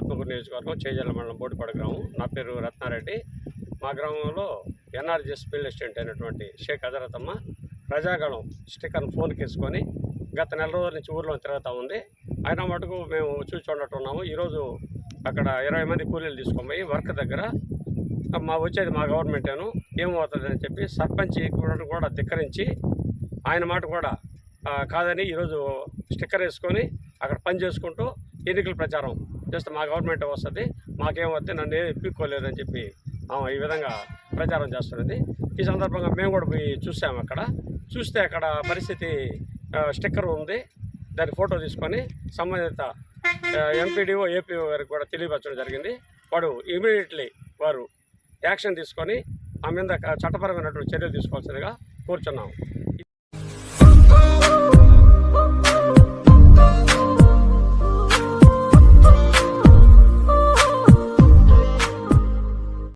ఆత్మకూరు నియోజకవర్గం చేజల్ల మండలం బోడిపాడు గ్రామం. నా పేరు రత్నారెడ్డి. మా గ్రామంలో ఎన్ఆర్జీఎస్ ఫీల్డ్ అసిస్టెంట్ అయినటువంటి షేక్ అజరతమ్మ ప్రజాగణం స్టిక్కర్ను ఫోన్కి వేసుకొని గత నెల రోజుల నుంచి ఊర్లో తిరుగుతూ ఉంది. అయినా మటుకు మేము చూసి చూడట్టు ఈరోజు అక్కడ ఇరవై మంది కూలీలు తీసుకొని వర్క్ దగ్గర మా వచ్చేది మా గవర్నమెంటేను. ఏమవుతుందని చెప్పి సర్పంచ్ కూడా ధిక్కరించి ఆయన మాట కూడా కాదని ఈరోజు స్టిక్కర్ వేసుకొని అక్కడ పని చేసుకుంటూ ఎన్నికల ప్రచారం జస్ట్ మా గవర్నమెంట్ వస్తుంది మాకేం వస్తే నన్ను ఏం ఎప్పిక్కోలేదని చెప్పి ఆమె ఈ విధంగా ప్రచారం చేస్తున్నది. ఈ సందర్భంగా మేము కూడా పోయి చూసాము అక్కడ. చూస్తే అక్కడ పరిస్థితి స్టిక్కర్ ఉంది. దాని ఫోటో తీసుకొని సంబంధిత ఎంపీడీఓ ఏపీఓ గారికి కూడా తెలియపరచడం జరిగింది. వాడు ఇమీడియట్లీ వారు యాక్షన్ తీసుకొని ఆ మీద చట్టపరమైనటువంటి చర్యలు తీసుకోవాల్సిందిగా కోరుచున్నాము